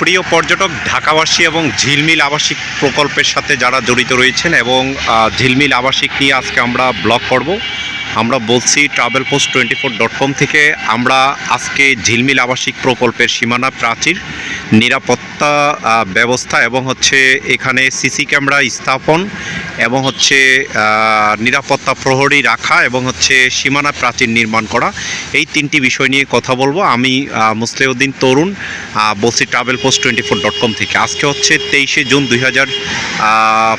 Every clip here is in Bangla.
প্রিয় পর্যটক, ঢাকাবাসী এবং ঝিলমিল আবাসিক প্রকল্পের সাথে যারা জড়িত রয়েছেন এবং ঝিলমিল আবাসিক নিয়ে আজকে আমরা ব্লগ করব, আমরা বলছি travel post twenty four dot com থেকে আমরা আজকে ঝিলমিল আবাসিক প্রকল্পের সীমানা প্রাচীর, নিরাপত্তা ব্যবস্থা এবং হচ্ছে এখানে সিসি ক্যামেরা স্থাপন এবং হচ্ছে নিরাপত্তা প্রহরী রাখা এবং হচ্ছে সীমানা প্রাচীর নির্মাণ করা। এই তিনটি বিষয় নিয়ে কথা বলব। আমি মুসলিউদ্দিন তরুণ বলছি travel post twenty four dot com থেকে। আজকে হচ্ছে তেইশে জুন দুই হাজার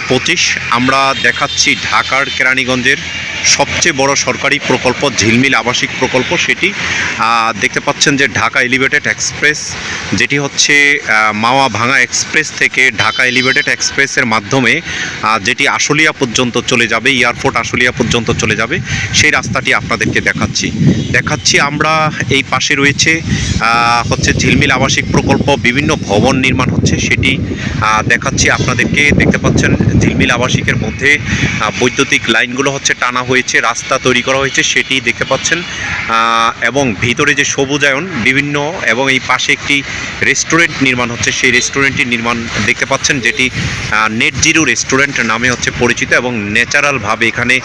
পঁচিশ। আমরা দেখাচ্ছি ঢাকার কেরানীগঞ্জের সবচেয়ে বড় সরকারি প্রকল্প, ঝিলমিল আবাসিক প্রকল্প সেটি। দেখতে পাচ্ছেন যে ঢাকা এলিভেটেড এক্সপ্রেস, যেটি হচ্ছে মাওয়া ভাঙা এক্সপ্রেস থেকে ঢাকা এলিভেটেড এক্সপ্রেসের মাধ্যমে যেটি আশুলিয়া পর্যন্ত চলে যাবে, এয়ারপোর্ট আশুলিয়া পর্যন্ত চলে যাবে, সেই রাস্তাটি আপনাদেরকে দেখাচ্ছি। দেখাচ্ছি আমরা, এই পাশে রয়েছে হচ্ছে ঝিলমিল আবাসিক প্রকল্প, বিভিন্ন ভবন নির্মাণ হচ্ছে সেটি দেখাচ্ছি আপনাদেরকে। দেখতে পাচ্ছেন ঝিলমিল আবাসিকের মধ্যে বৈদ্যুতিক লাইনগুলো হচ্ছে টানা হয়েছে, রাস্তা তৈরি করা হয়েছে সেটি দেখতে পাচ্ছেন। এবং ভিতরে যে সবুজায়ন, বিভিন্ন এবং এই পাশে একটি রেস্টুরেন্ট নির্মাণ হচ্ছে। সেই রেস্টুরেন্টটির নির্মাণ দেখতে পাচ্ছেন, যেটি নেট জিরো রেস্টুরেন্ট নামে হচ্ছে পরিচিত এবং ন্যাচারালভাবে এখানে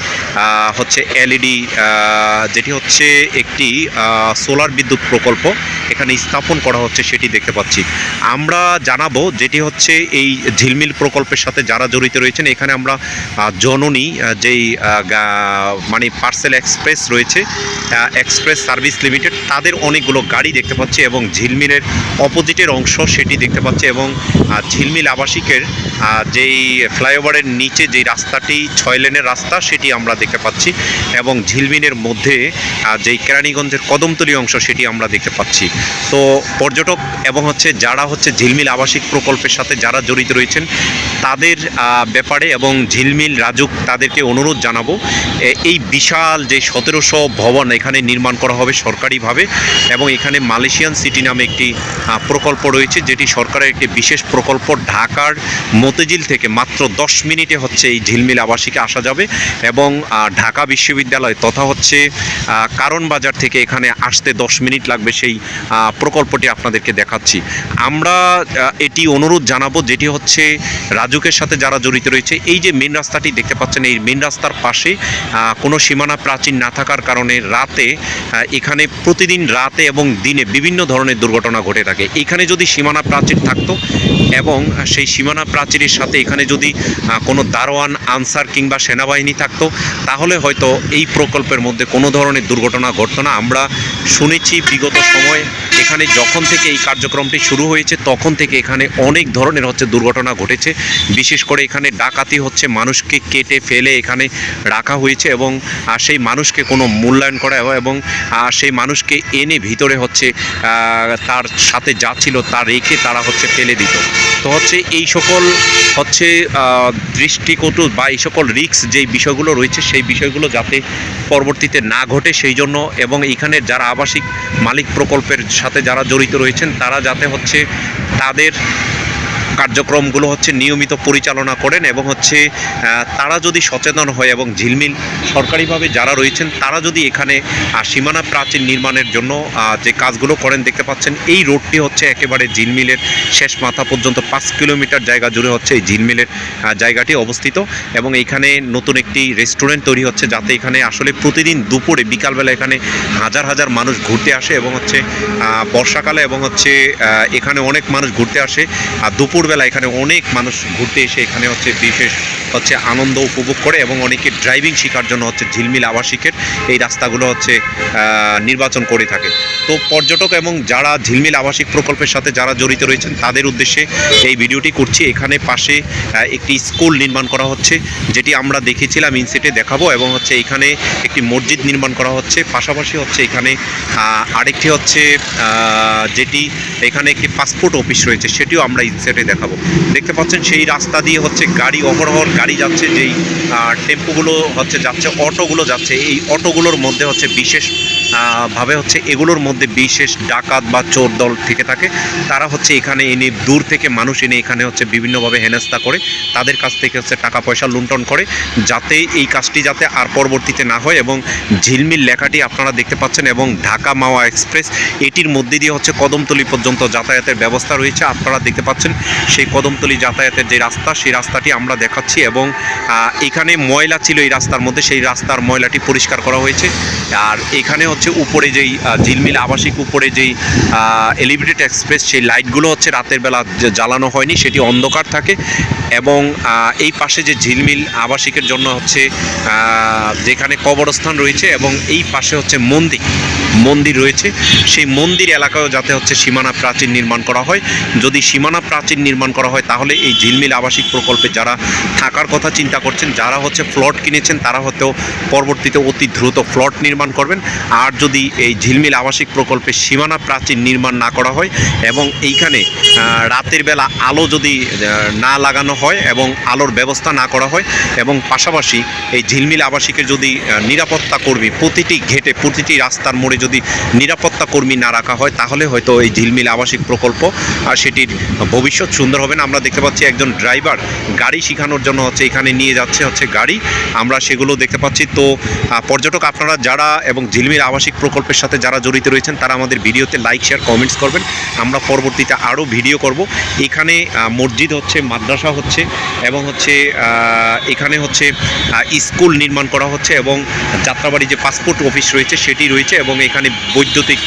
হচ্ছে এলইডি যেটি হচ্ছে একটি সোলার বিদ্যুৎ প্রকল্প এখানে স্থাপন করা হচ্ছে, সেটি দেখতে পাচ্ছি। আমরা জানাব যেটি হচ্ছে এই ঝিলমিল প্রকল্পের সাথে যারা জড়িত রয়েছেন, এখানে আমরা জননী যেই মানে পার্সেল এক্সপ্রেস রয়েছে এক্সপ্রেস সার্ভিস লিমিটেড। তাদের অনেকগুলো গাড়ি দেখতে পাচ্ছি এবং ঝিলমিলের অপোজিটের অংশ সেটি দেখতে পাচ্ছি এবং ঝিলমিল আবাসিকের যেই ফ্লাইওভারের নিচে যেই রাস্তাটি, ছয় লেনের রাস্তা সেটি আমরা দেখতে পাচ্ছি এবং ঝিলমিলের মধ্যে যেই কেরানীগঞ্জের কদমতলি অংশ সেটি আমরা দেখতে পাচ্ছি। তো পর্যটক এবং হচ্ছে যারা হচ্ছে ঝিলমিল আবাসিক প্রকল্পের সাথে যারা জড়িত রয়েছেন, তাদের ব্যাপারে এবং ঝিলমিল রাজুক তাদেরকে অনুরোধ জানাব এই বিশাল যে সতেরোশো ভবন এখানে নির্মাণ করা হবে সরকারিভাবে এবং এখানে মালয়েশিয়ান সিটি নামে একটি প্রকল্প রয়েছে, যেটি সরকারের একটি বিশেষ প্রকল্প ঢাকার মতিঝিল থেকে মাত্র দশ মিনিটে হচ্ছে এই ঝিলমিল আবাসিকে আসা যাবে এবং ঢাকা বিশ্ববিদ্যালয় তথা হচ্ছে কারণ বাজার থেকে এখানে আসতে দশ মিনিট লাগবে সেই প্রকল্পটি আপনাদেরকে দেখাচ্ছি। আমরা এটি অনুরোধ জানাব, যেটি হচ্ছে রাজুকের সাথে যারা জড়িত রয়েছে, এই যে মেন রাস্তাটি দেখতে পাচ্ছেন, এই মেন রাস্তার পাশে কোনো সীমানা প্রাচীর না থাকার কারণে রাতে এখানে প্রতিদিন রাতে এবং দিনে বিভিন্ন ধরনের দুর্ঘটনা ঘটে থাকে। এখানে যদি সীমানা প্রাচীর থাকতো এবং সেই সীমানা প্রাচীরের সাথে এখানে যদি কোনো দারোয়ান, আনসার কিংবা সেনাবাহিনী থাকতো, তাহলে হয়তো এই প্রকল্পের মধ্যে কোনো ধরনের দুর্ঘটনা ঘটতো না। আমরা শুনেছি বিগত সময়ে এখানে যখন থেকে এই কার্যক্রমটি শুরু হয়েছে, তখন থেকে এখানে অনেক ধরনের হচ্ছে দুর্ঘটনা ঘটেছে। বিশেষ করে এখানে ডাকাতি হচ্ছে, মানুষকে কেটে ফেলে এখানে রাখা হয়েছে। এবং সেই মানুষকে কোনো মূল্যায়ন করা এবং সেই মানুষকে এনে ভিতরে হচ্ছে তার সাথে যা ছিল তা রেখে তারা হচ্ছে ফেলে দিত। তো হচ্ছে এই সকল হচ্ছে দৃষ্টিকটু বা এই সকল রিক্স যেই বিষয়গুলো রয়েছে সেই বিষয়গুলো যাতে পরবর্তীতে না ঘটে সেই জন্য এবং এইখানে যারা আবাসিক মালিক প্রকল্পের সাথে যারা জড়িত রয়েছেন তারা যাতে হচ্ছে তাদের কার্যক্রমগুলো হচ্ছে নিয়মিত পরিচালনা করেন এবং হচ্ছে তারা যদি সচেতন হয় এবং ঝিলমিল সরকারিভাবে যারা রয়েছেন, তারা যদি এখানে সীমানা প্রাচীর নির্মাণের জন্য যে কাজগুলো করেন দেখতে পাচ্ছেন, এই রোডটি হচ্ছে একেবারে ঝিলমিলের শেষ মাথা পর্যন্ত পাঁচ কিলোমিটার জায়গা জুড়ে হচ্ছে এই ঝিলমিলের জায়গাটি অবস্থিত এবং এইখানে নতুন একটি রেস্টুরেন্ট তৈরি হচ্ছে যাতে এখানে আসলে প্রতিদিন দুপুরে, বিকালবেলা এখানে হাজার হাজার মানুষ ঘুরতে আসে এবং হচ্ছে বর্ষাকালে এবং হচ্ছে এখানে অনেক মানুষ ঘুরতে আসে। আর দুপুরবেলা এখানে অনেক মানুষ ঘুরতে এসে এখানে হচ্ছে বিশেষ হচ্ছে আনন্দ উপভোগ করে এবং অনেকে ড্রাইভিং শেখার জন্য হচ্ছে ঝিলমিল আবাসিকের এই রাস্তাগুলো হচ্ছে নির্বাচন করে থাকে। তো পর্যটক এবং যারা ঝিলমিল আবাসিক প্রকল্পের সাথে যারা জড়িত রয়েছেন, তাদের উদ্দেশ্যে এই ভিডিওটি করছি। এখানে পাশে একটি স্কুল নির্মাণ করা হচ্ছে, যেটি আমরা দেখেছিলাম ইনসেটে দেখাবো এবং হচ্ছে এখানে একটি মসজিদ নির্মাণ করা হচ্ছে। পাশাপাশি হচ্ছে এখানে আরেকটি হচ্ছে যেটি এখানে একটি পাসপোর্ট অফিস রয়েছে, সেটিও আমরা ইনসেটে দেখাবো। দেখতে পাচ্ছেন সেই রাস্তা দিয়ে হচ্ছে গাড়ি অহরহর গাড়ি যাচ্ছে, যেই টেম্পোগুলো হচ্ছে যাচ্ছে, অটোগুলো যাচ্ছে। এই অটোগুলোর মধ্যে হচ্ছে বিশেষ ভাবে হচ্ছে এগুলোর মধ্যে বিশেষ ডাকাত বা চোর দল থেকে থাকে। তারা হচ্ছে এখানে এনে দূর থেকে মানুষ এনে এখানে হচ্ছে বিভিন্নভাবে হেনস্থা করে। তাদের কাছ থেকে হচ্ছে টাকা পয়সা লুণ্ঠন করে যাতে এই কাজটি যাতে আর পরবর্তীতে না হয় এবং ঝিলমিল লেখাটি আপনারা দেখতে পাচ্ছেন এবং ঢাকা মাওয়া এক্সপ্রেস এটির মধ্যে দিয়ে হচ্ছে কদমতলি পর্যন্ত যাতায়াতের ব্যবস্থা রয়েছে। আপনারা দেখতে পাচ্ছেন সেই কদমতলি যাতায়াতের যে রাস্তা, সেই রাস্তাটি আমরা দেখাচ্ছি এবং এখানে ময়লা ছিল এই রাস্তার মধ্যে। সেই রাস্তার ময়লাটি পরিষ্কার করা হয়েছে। আর এখানে হচ্ছে উপরে যেই ঝিলমিল আবাসিক উপরে যেই এলিভেটেড এক্সপ্রেস সেই লাইটগুলো হচ্ছে রাতের বেলা জ্বালানো হয়নি, সেটি অন্ধকার থাকে এবং এই পাশে যে ঝিলমিল আবাসিকের জন্য হচ্ছে যেখানে কবরস্থান রয়েছে এবং এই পাশে হচ্ছে মন্দির মন্দির রয়েছে। সেই মন্দির এলাকায়ও যাতে হচ্ছে সীমানা প্রাচীর নির্মাণ করা হয়। যদি সীমানা প্রাচীর নির্মাণ করা হয়, তাহলে এই ঝিলমিল আবাসিক প্রকল্পে যারা থাকার কথা চিন্তা করছেন, যারা হচ্ছে ফ্লট কিনেছেন, তারা হয়তো পরবর্তীতে অতি দ্রুত ফ্লট নির্মাণ করবেন। আর যদি এই ঝিলমিল আবাসিক প্রকল্পে সীমানা প্রাচীর নির্মাণ না করা হয় এবং এইখানে রাতের বেলা আলো যদি না লাগানো হয় এবং আলোর ব্যবস্থা না করা হয় এবং পাশাপাশি এই ঝিলমিল আবাসিকের যদি নিরাপত্তা কর্মী প্রতিটি ঘেটে, প্রতিটি রাস্তার মোড়ে যদি নিরাপত্তা কর্মী না রাখা হয়, তাহলে হয়তো এই ঝিলমিল আবাসিক প্রকল্প, আর সেটির ভবিষ্যৎ সুন্দর হবে না। আমরা দেখতে পাচ্ছি একজন ড্রাইভার গাড়ি শেখানোর জন্য হচ্ছে এখানে নিয়ে যাচ্ছে হচ্ছে গাড়ি। আমরা সেগুলো দেখতে পাচ্ছি। তো পর্যটক আপনারা যারা এবং ঝিলমিল আবাসিক প্রকল্পের সাথে যারা জড়িত রয়েছেন, তারা আমাদের ভিডিওতে লাইক শেয়ার কমেন্টস করবেন। আমরা পরবর্তীতে আরও ভিডিও করব। এখানে মসজিদ হচ্ছে, মাদ্রাসা হচ্ছে এবং হচ্ছে এখানে হচ্ছে স্কুল নির্মাণ করা হচ্ছে এবং যাত্রাবাড়ি যে পাসপোর্ট অফিস রয়েছে, সেটি রয়েছে এবং এখানে বৈদ্যুতিক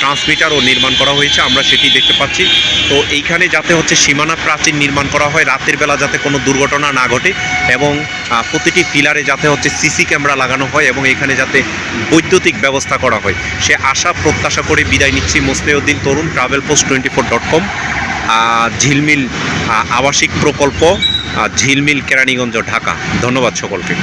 ট্রান্সমিটারও নির্মাণ করা হয়েছে, আমরা সেটি দেখতে পাচ্ছি। তো এইখানে যাতে হচ্ছে সীমানা প্রাচীর নির্মাণ করা হয়, রাতের বেলা যাতে কোনো দুর্ঘটনা না ঘটে এবং প্রতিটি পিলারে যাতে হচ্ছে সিসি ক্যামেরা লাগানো হয় এবং এখানে যাতে বৈদ্যুতিক ব্যবস্থা করা হয়। সে আশা প্রত্যাশা করে বিদায় নিচ্ছি। Mosteuddin Tarun travel post twenty four dot com Jhilmil আবাসিক প্রকল্প ঝিলমিল, কেরানীগঞ্জ, ঢাকা। ধন্যবাদ সকলকে।